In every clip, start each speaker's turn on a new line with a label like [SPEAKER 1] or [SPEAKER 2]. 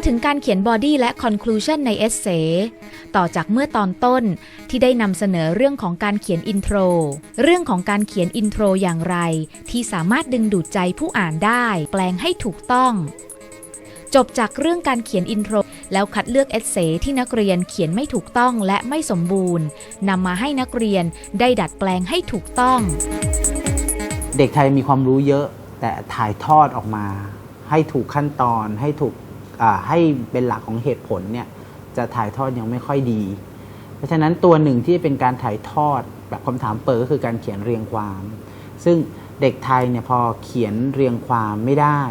[SPEAKER 1] มาถึงการเขียนบอดี้และ conclusion ในเอเซต่อจากเมื่อตอนต้นที่ได้นำเสนอเรื่องของการเขียนอินโทร เรื่องของการเขียนอินโทรอย่างไร ที่สามารถดึงดูดใจผู้อ่านได้ แปลงให้ถูกต้อง จบจากเรื่องการเขียนอินโทร แล้วคัดเลือกเอเซที่นักเรียนเขียนไม่ถูกต้องและไม่สมบูรณ์นำมาให้นักเรียนได้ดัดแปลงให้ถูกต้อง
[SPEAKER 2] เด็กไทยมีความรู้เยอะ แต่ถ่ายทอดออกมา ให้ถูกขั้นตอนให้ถูก ให้เป็นหลักของเหตุผลเนี่ยจะถ่ายทอดยังไม่ค่อยดี เพราะฉะนั้นตัวหนึ่งที่เป็นการถ่ายทอดแบบคำถามเปิดก็คือการเขียนเรียงความ ซึ่งเด็กไทยเนี่ยพอเขียนเรียงความไม่ได้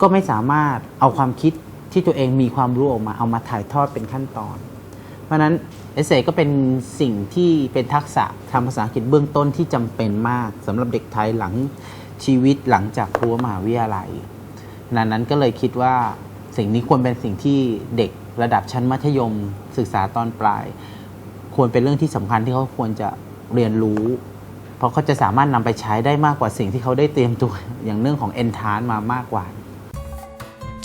[SPEAKER 2] ก็ไม่สามารถเอาความคิดที่ตัวเองมีความรู้ออกมาเอามาถ่ายทอดเป็นขั้นตอน เพราะนั้นเอเซก็เป็นสิ่งที่เป็นทักษะทางภาษาอังกฤษเบื้องต้นที่จำเป็นมากสำหรับเด็กไทยหลังชีวิตหลังจากรั้วมหาวิทยาลัยนั้นนั้นก็เลยคิดว่า สิ่งนี้ควรเป็นสิ่งที่เด็กระดับชั้นมัธยม ศึกษาตอนปลาย ควรเป็นเรื่องที่สำคัญที่เขาควรจะเรียนรู้ เพราะเขาจะสามารถนำไปใช้ได้มากกว่าสิ่งที่เขาได้เตรียมตัวอย่างเรื่องของ e n t r a n c e มามากกว่า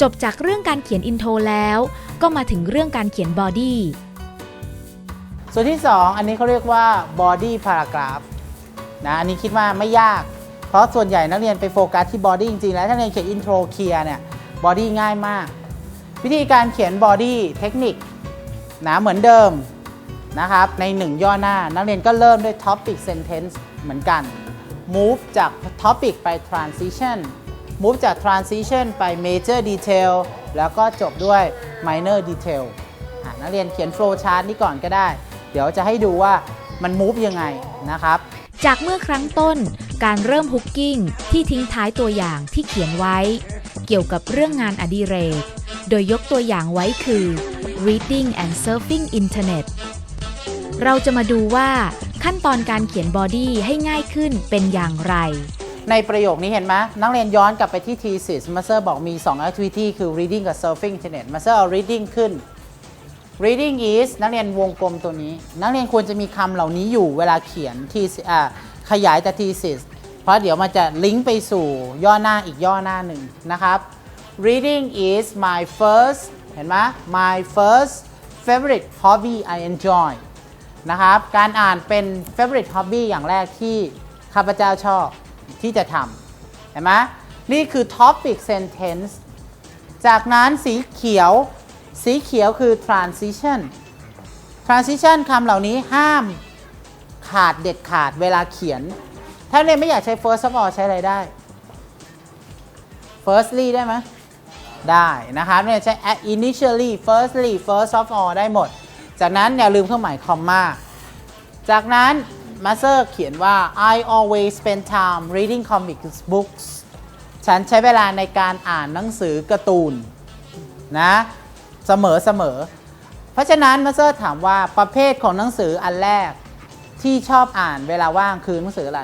[SPEAKER 1] จบจากเรื่องการเขียนอินโทรแล้ว ก็มาถึงเรื่องการเขียนบอดี้
[SPEAKER 3] ส่วนที่ 2 อันนี้เขาเรียกว่า body paragraph นะอันนี้คิดว่าไม่ยากเพราะส่วนใหญ่นักเรียนไปโฟกัสที่ body จริงๆ แล้วถ้าเรียนเขียน intro เคลียร์เนี่ย body ง่ายมาก วิธีการเขียน body เทคนิคนะเหมือนเดิมนะครับใน1ย่อหน้า นักเรียนก็เริ่มด้วย topic sentence เหมือนกัน move จาก topic ไป transition move จาก transition ไป major detail แล้วก็จบด้วย minor detail นักเรียนเขียน flow chart นี้ก่อนก็ได้ เดี๋ยวจะให้ดูว่ามัน move ยังไงนะครับ
[SPEAKER 1] จากเมื่อครั้งต้นการเริ่มฮุกกิ้งที่ทิ้งท้ายตัวอย่างที่เขียนไว้ เกี่ยวกับเรื่องงานอดิเรก โดยยกตัวอย่างไว้คือ reading and surfing internet เราจะมาดูว่าขั้นตอนการเขียนบอดี้ให้ง่ายขึ้นเป็นอย่างไร
[SPEAKER 3] ในประโยคนี้เห็นไหมนักเรียนย้อนกลับไปที่ thesis มาเซอร์บอกมี 2 activity คือ reading กับ surfing internet มาเซอร์เอา reading ขึ้น reading is นักเรียนวงกลมตัวนี้ นักเรียนควรจะมีคำเหล่านี้อยู่เวลาเขียน thesis อ่ขยายแต่ thesis เพราะเดี๋ยวมันจะลิงก์ไปสู่ย่อหน้าอีกย่อหน้าหนึ่งนะครับ reading is my first เห็นไหม my first favorite hobby I enjoy นะครับ การอ่านเป็น favorite hobby อย่างแรกที่ข้าพเจ้าชอบที่จะทำเห็นไหมนี่คือ topic sentence จากนั้นสีเขียว สีเขียวคือ transition transition คำเหล่านี้ห้ามขาดเด็ดขาดเวลาเขียน ถ้าเรียนไม่อยากใช้ first of all ใช้อะไรได้ firstly ได้ไหม ได้นะครับเนี่ยใช้ initially firstly first of all ได้หมด จากนั้นอย่าลืมเครื่องหมายคอมมา จากนั้นมาสเตอร์เขียนว่า I always spend time reading comic books ฉันใช้เวลาในการอ่านหนังสือการ์ตูนนะเสมอเสมอ เพราะฉะนั้นมาสเตอร์ถามว่าประเภทของหนังสืออันแรกที่ชอบอ่านเวลาว่างคือหนังสืออะไร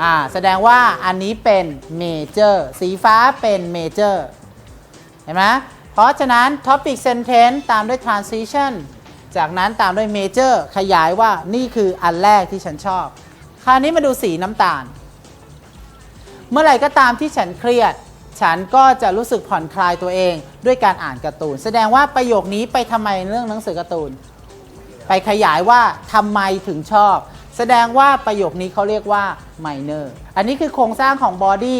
[SPEAKER 3] อ่าแสดงว่าอันนี้เป็นเมเจอร์สีฟ้าเป็นเมเจอร์ เห็นไหมเพราะฉะนั้น topic sentence ตามด้วย transition จากนั้นตามด้วย major ขยายว่านี่คืออันแรกที่ฉันชอบ คราวนี้มาดูสีน้ำตาล เมื่อไหร่ก็ตามที่ฉันเครียด ฉันก็จะรู้สึกผ่อนคลายตัวเองด้วยการอ่านการ์ตูน แสดงว่าประโยคนี้ไปทำไมเรื่องหนังสือการ์ตูน ไปขยายว่าทำไมถึงชอบ แสดงว่าประโยคนี้เขาเรียกว่า minor อันนี้คือโครงสร้างของ body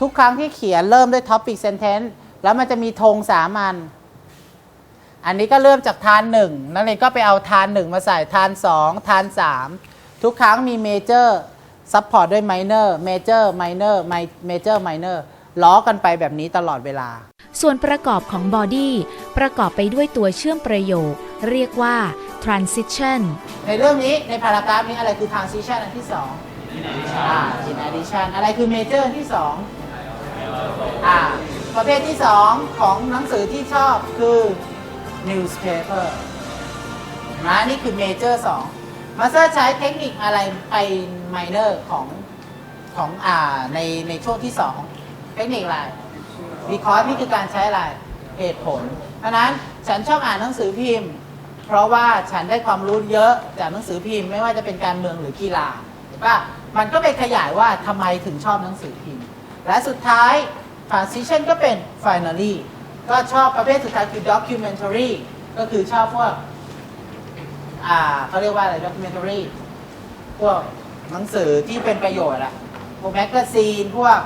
[SPEAKER 3] ทุกครั้งที่เขียนเริ่มด้วย topic sentence แล้วมันจะมีธงสามัญอันนี้ก็เริ่มจากทานหนึ่งนักเรียนก็ไปเอาทานหนึ่งมาใส่ทานสองทานสามทุกครั้งมีเมเจอร์ซัพพอร์ตด้วยไมเนอร์เมเจอร์ไมเนอร์เมเจอร์ไมเนอร์ล้อกันไปแบบนี้ตลอดเวลา
[SPEAKER 1] ส่วนประกอบของบอดี้ประกอบไปด้วยตัวเชื่อมประโยค เรียกว่า transition
[SPEAKER 3] ในเรื่องนี้ในพารากราฟนี้อะไรคือ transition อันที่สองอ่า in addition อะไรคือ major อันที่สองอ่า ประเภทที่สองของหนังสือที่ชอบคือ newspaper นะนี่คือ major สองมาสเตอร์ใช้เทคนิคอะไรไป minor ของของอ่าในในช่วงที่สองเทคนิคอะไร because นี่คือการใช้อะไรเหตุผล เพราะนั้นฉันชอบอ่านหนังสือพิมพ์ เพราะว่าฉันได้ความรู้เยอะจากหนังสือพิมพ์ ไม่ว่าจะเป็นการเมืองหรือกีฬาถูกปะมันก็ไปขยายว่าทำไมถึงชอบหนังสือพิมพ์ และสุดท้าย transition ก็เป็น finally
[SPEAKER 4] ก็ชอบประเภทสุดท้ายคือ documentary ก็คือชอบพวก อ่าเขาเรียกว่าอะไร documentary พวกหนังสือที่เป็นประโยชน์อะพวกแมกกาซีน พวก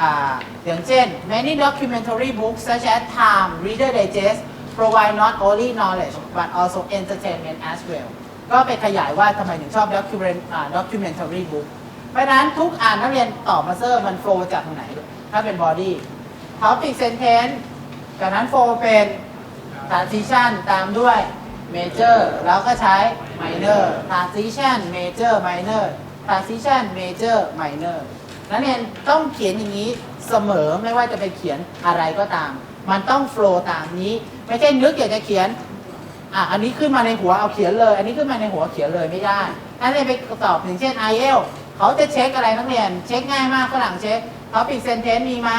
[SPEAKER 4] อ่าอย่างเช่น many documentary books such as Time Reader Digest provide not only knowledge but also entertainment as well ก็ไปขยายว่าทำไมถึงชอบ document อ่า documentary book เพราะนั้นทุกอ่านนักเรียนตอบมาเซอร์มันโฟจากตรงไหน ถ้าเป็น body topic sentence จากนั้นโฟล์เป็น transition ตามด้วย major แล้วก็ใช้ minor transition major minor transition major minor นักเรียนต้องเขียนอย่างนี้เสมอไม่ว่าจะไปเขียนอะไรก็ตาม มันต้อง flow ตามนี้ ไม่ใช่นึกอยากจะเขียนอะอันนี้ขึ้นมาในหัวเอาเขียนเลย อันนี้ขึ้นมาในหัวเขียนเลยไม่ได้นักเรียนไปตอบอย่างเช่น i อ l เขาจะเช็คอะไรนักเรียน เช็คง่ายมากฝรั่งเช็ค topic sentence มีไหม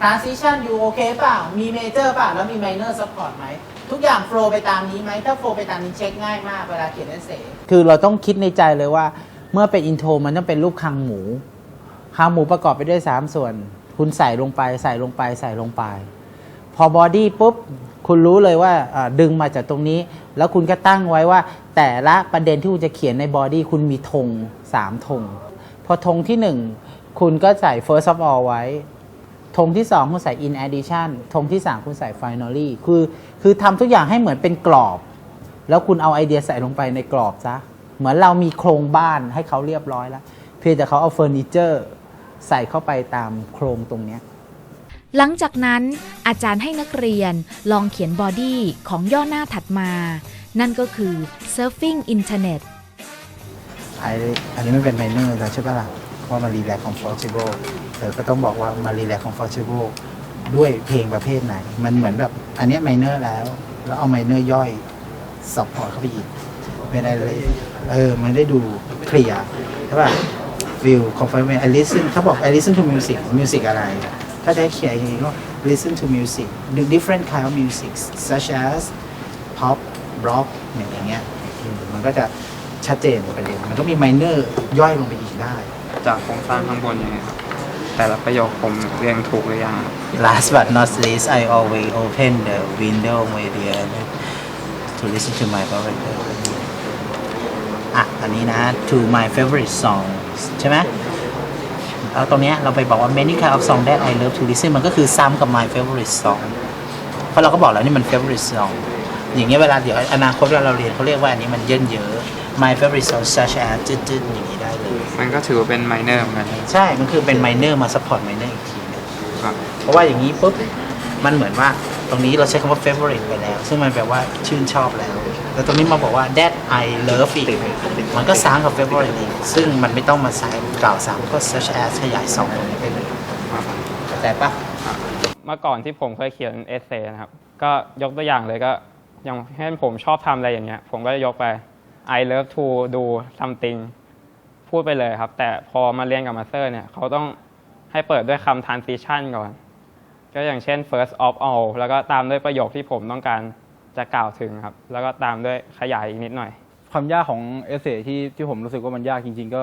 [SPEAKER 4] transition อยู่โอเคเปล่า มี major เปล่า แล้วมี minor support ไหม ทุกอย่าง flow ไปตามนี้ไหม ถ้า flow ไปตามนี้เช็คง่ายมากเวลาเขียน essay
[SPEAKER 3] คือเราต้องคิดในใจเลยว่า เมื่อเป็นอินโทรมันต้องเป็นรูปคางหมู คางหมูประกอบไปด้วย 3 ส่วน คุณใส่ลงไป ใส่ลงไป ใส่ลงไป พอบอดี้ปุ๊บ คุณรู้เลยว่าอ่าดึงมาจากตรงนี้ แล้วคุณก็ตั้งไว้ว่า แต่ละประเด็นที่คุณจะเขียนในบอดี้คุณมีธง3ธง พอธงที่ 1 คุณก็ใส่ first of all ไว้ธงที่ 2 คุณใส่ in addition ธงที่ 3 คุณใส่ finally คือ คือทำทุกอย่างให้เหมือนเป็นกรอบ แล้วคุณเอาไอเดียใส่ลงไปในกรอบซะ เหมือนเรามีโครงบ้านให้เขาเรียบร้อยแล้ว เพียงแต่เขาเอาเฟอร์นิเจอร์ใส่เข้าไปตามโครงตรงเนี้ย
[SPEAKER 1] หลังจากนั้นอาจารย์ให้นักเรียนลองเขียนบอดี้ของย่อหน้าถัดมา นั่นก็คือ surfing internet
[SPEAKER 3] ไออันนี้ไม่เป็นไมเนอร์แล้วใช่ปะล่ะ ว่ามารีแลกคอมฟอร์ a b l e เออก็ต้องบอกว่ามารีแลกคอมฟอร์ a b l e ด้วยเพลงประเภทไหน มันเหมือนแบบอันนี้ไมเนอร์แล้ว แล้วเอาไมเนอร์ย่อยซัพพอร์ตเข้าไปอีกเป็นอะไรเลยเออ มันได้ดูเคลียร์ใช่ป่ะ feel confirmation I listen เขาบอก I listen to music music อะไร ถ้าจะให้เขียนอย่างนี้ก็ listen to music the different kind of music such as pop rock อย่างเงี้ยมันก็จะชัดเจนไปเลยมันก็มี minor ย่อยลงไปอีกได้
[SPEAKER 5] จากโครงสร้างข้างบนยังไงครับ แต่ละประโยคผมเรียงถูกหรือยัง
[SPEAKER 3] Last but not least I always open the window media to listen to my favorite อะ อันนี้นะ to my favorite songs ใช่ไหมแล้วตรงเนี้ยเราไปบอกว่า many kind of song that I love to listen มันก็คือซ้ำกับ my favorite song เพราะเราก็บอกแล้วนี่มัน favorite song อย่างเงี้ยเวลาเดี๋ยวอนาคตเวลาเราเรียนเขาเรียกว่าอันนี้มันเยินเยอะ my favorite song such as จืดๆอย่างนี้ได้เลย
[SPEAKER 5] มันก็ถือว่าเป็นไมเนอร์เหมือนกัน
[SPEAKER 3] ใช่ มันคือเป็น minor มา support minor อีกทีหนึง
[SPEAKER 5] ครับ
[SPEAKER 3] เพราะว่าอย่างนี้ปุ๊บ มันเหมือนว่าตรงนี้เราใช้คำว่า favorite ไปแล้ว ซึ่งมันแปลว่าชื่นชอบแล้ว แล้วตรงนี้มาบอกว่า that I love อีกมันก็ซ้ำกับ favorite อีกซึ่งมันไม่ต้องมาใส่กล่าวซ้ำก็ such as ขยายสองตรงนี้ไปเลยเข้าใจปะ
[SPEAKER 5] เมื่อก่อนที่ผมเคยเขียนเอเซนะครับ ก็ยกตัวอย่างเลยก็อย่างเช่นผมชอบทำอะไรอย่างเงี้ย ผมก็จะยกไป I love to do something พูดไปเลยครับ แต่พอมาเรียนกับมาสเตอร์เนี่ยเขาต้องให้เปิดด้วยคำ transition ก่อน ก็อย่างเช่น first of all แล้วก็ตามด้วยประโยคที่ผมต้องการจะกล่าวถึงครับ แล้วก็ตามด้วยขยายอีกนิดหน่อย
[SPEAKER 6] ความยากของเอเซที่ที่ผมรู้สึกว่ามันยากจริง ๆ ก็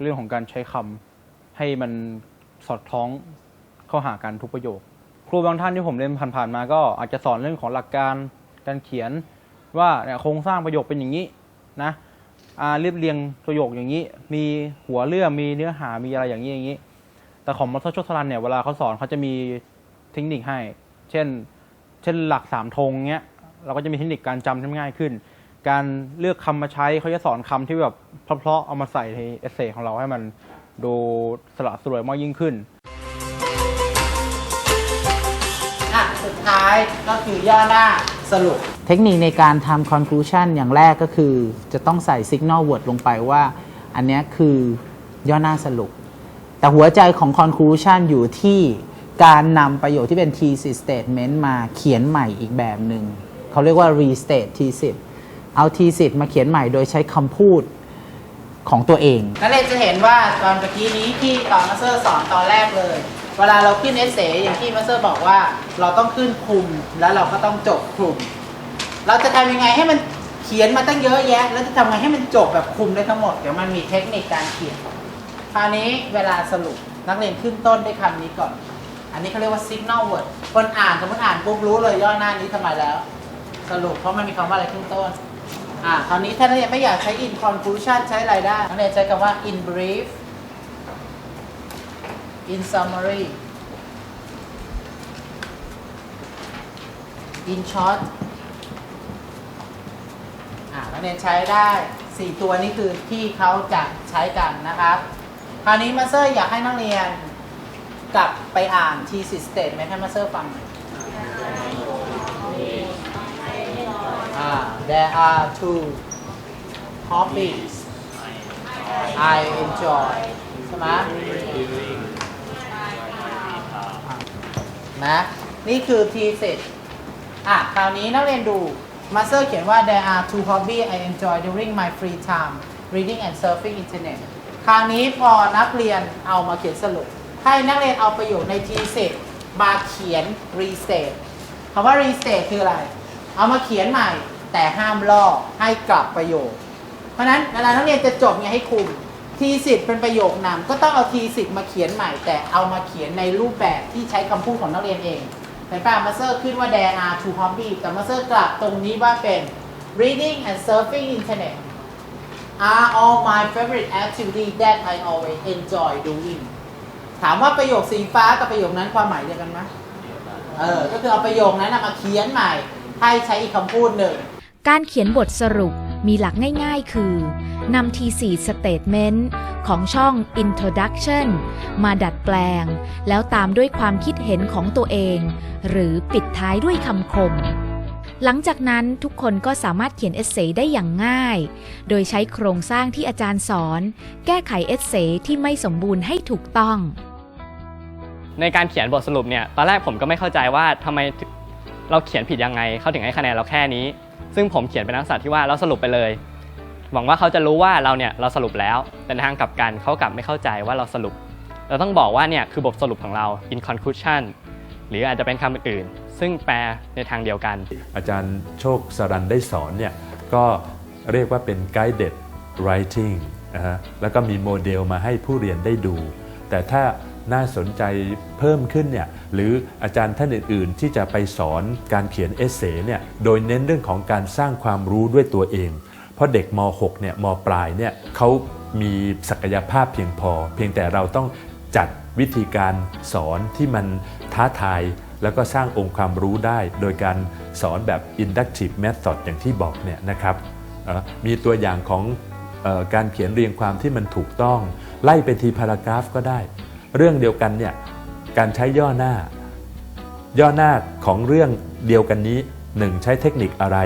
[SPEAKER 6] เรื่องของการใช้คำให้มันสอดคล้องเข้าหากันทุกประโยค ครูบางท่านที่ผมเรียนผ่านๆมา ก็อาจจะสอนเรื่องของหลักการการเขียนว่าเนี่ยโครงสร้างประโยคเป็นอย่างนี้ นะเรียบเรียงประโยคอย่างนี้ มีหัวเรื่องมีเนื้อหามีอะไรอย่างนี้อย่างนี้ แต่ของมัสโชสลันเนี่ยเวลาเขาสอนเขาจะมีเทคนิคให้ เช่น เช่นหลักสามธงเงี้ย เราก็จะมีเทคนิคการจำที่ง่ายขึ้น การเลือกคำมาใช้เขาจะสอนคำที่แบบเพราะๆเอามาใส่ในเอเซของเราให้มันดูสละสลวยมากยิ่งขึ้น
[SPEAKER 4] อะสุดท้ายก็คือย่อหน้าสรุป
[SPEAKER 3] เทคนิคในการทำ conclusion อย่างแรกก็คือ จะต้องใส่ signal word ลงไปว่า อันนี้คือย่อหน้าสรุป แต่หัวใจของ conclusion อยู่ที่การนำประโยคที่เป็น thesis statement มาเขียนใหม่อีกแบบหนึ่งเขาเรียกว่า restate thesis เอา thesis มาเขียนใหม่โดยใช้คำพูดของตัวเอง
[SPEAKER 4] นักเรียจะเห็นว่าตอนเมื่อกี้นี้ที่ตอนมาสเตอร์สอนตอนแรกเลย เวลาเราขึ้นเอเซอย่างที่มาสเตอร์บอกว่า เราต้องขึ้นคลุมแล้วเราก็ต้องจบคลุม เราจะทำยังไงให้มันเขียนมาตั้งเยอะแยะ แล้วจะทำไงให้มันจบแบบคุมได้ทั้งหมด เดี๋ยวมันมีเทคนิคการเขียน คราวนี้เวลาสรุปนักเรียนขึ้นต้นด้วยคำนี้ก่อน
[SPEAKER 3] อันนี้เขาเรียกว่า signal word คนอ่านสมมติอ่านปุ๊บรู้เลยย่อหน้านี้ทำไมแล้ว สรุปเพราะมันมีคำว่าอะไรขึ้นต้น อ่า คราวนี้ถ้านักเรียนไม่อยากใช้ in conclusion ใช้อะไรได้ นักเรียนใช้คำว่า in brief in summary in short อ่านักเรียนใช้ได้ 4 ตัวนี้คือที่เขาจะใช้กันนะครับ คราวนี้มาสเตอร์อยากให้นักเรียนกลับไปอ่าน thesis statement ให้มาสเตอร์ฟังหน่อยอ่า there are two hobbies I enjoy ใช่ไหมนะนี่คือ thesis อะ คราวนี้นักเรียนดู มาสเตอร์เขียนว่า there are two hobbies I enjoy during my free time reading and surfing internet คราวนี้พอนักเรียนเอามาเขียนสรุป ให้นักเรียนเอาประโยคใน thesis มาเขียน restate คำว่า restate คืออะไร เอามาเขียนใหม่ แต่ห้ามลอกให้กลับประโยค เพราะนั้นเวลานักเรียนจะจบเนี่ยให้คุมทีสิทธ์เป็นประโยคนำก็ต้องเอาทีสิทธ์มาเขียนใหม่ แต่เอามาเขียนในรูปแบบที่ใช้คำพูดของนักเรียนเอง เห็นป่ะมาเซอร์ขึ้นว่า there are two hobby แต่มาเซอร์กลับตรงนี้ว่าเป็น reading and surfing internet are all my favorite activities that I always enjoy doing ถามว่าประโยคสีฟ้ากับประโยคนั้นความหมายเดียวกันไหมเออ ก็คือเอาประโยคนั้นมาเขียนใหม่ ให้ใช้อีกคำพูดหนึ่ง
[SPEAKER 1] การเขียนบทสรุปมีหลักง่าย ๆ คือ นำทีสี่ statement ของช่อง introduction มาดัดแปลง แล้วตามด้วยความคิดเห็นของตัวเอง หรือปิดท้ายด้วยคำคม หลังจากนั้นทุกคนก็สามารถเขียนเอเซได้อย่างง่าย โดยใช้โครงสร้างที่อาจารย์สอน แก้ไขเอเซที่ไม่สมบูรณ์ให้ถูกต้อง
[SPEAKER 7] ในการเขียนบทสรุปเนี่ยตอนแรกผมก็ไม่เข้าใจว่าทำไมเราเขียนผิดยังไง เขาถึงให้คะแนนเราแค่นี้ ซึ่งผมเขียนเป็นลักษณะที่ว่าเราสรุปไปเลย หวังว่าเขาจะรู้ว่าเราเนี่ยเราสรุปแล้ว แต่ในทางกลับกันเขากลับไม่เข้าใจว่าเราสรุป เราต้องบอกว่าเนี่ยคือบทสรุปของเรา in conclusion หรืออาจจะเป็นคำอื่นๆซึ่งแปลในทางเดียวกัน
[SPEAKER 8] อาจารย์โชคสรันได้สอนเนี่ยก็เรียกว่าเป็น guided writing นะฮะแล้วก็มีโมเดลมาให้ผู้เรียนได้ดู แต่ถ้าน่าสนใจเพิ่มขึ้นเนี่ยหรืออาจารย์ท่านอื่น ๆ ที่จะไปสอนการเขียนเอเซ่เนี่ยโดยเน้นเรื่องของการสร้างความรู้ด้วยตัวเอง เพราะเด็กม .6 เนี่ยมปลายเนี่ยเขามีศักยภาพเพียงพอ เพียงแต่เราต้องจัดวิธีการสอนที่มันท้าทาย แล้วก็สร้างองค์ความรู้ได้ โดยการสอนแบบ inductive method อย่างที่บอกเนี่ยนะครับมีตัวอย่างของออการเขียนเรียงความที่มันถูกต้อง ไล่ไปทีพารากราฟก็ได้ เรื่องเดียวกันเนี่ยการใช้ย่อหน้า ย่อหน้าของเรื่องเดียวกันนี้ 1 ใช้เทคนิคอะไร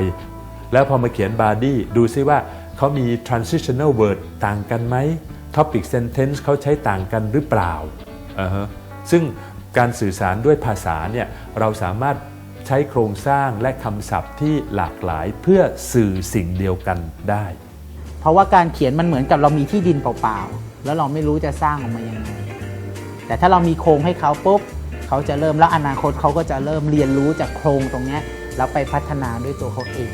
[SPEAKER 8] แล้วพอมาเขียนบาร์ดี้ดูซิว่าเขามี transitional word ต่างกันไหม topic sentence เขาใช้ต่างกันหรือเปล่าอ่าฮะซึ่งการสื่อสารด้วยภาษาเนี่ยเราสามารถใช้โครงสร้างและคำศัพท์ที่หลากหลายเพื่อสื่อสิ่งเดียวกันได้
[SPEAKER 3] เพราะว่าการเขียนมันเหมือนกับเรามีที่ดินเปล่าๆ แล้วเราไม่รู้จะสร้างออกมายังไง แต่ถ้าเรามีโครงให้เขาปุ๊บเขาจะเริ่มแล้วอนาคตเขาก็จะเริ่มเรียนรู้จากโครงตรงเนี้ยแล้วไปพัฒนาด้วยตัวเขาเอง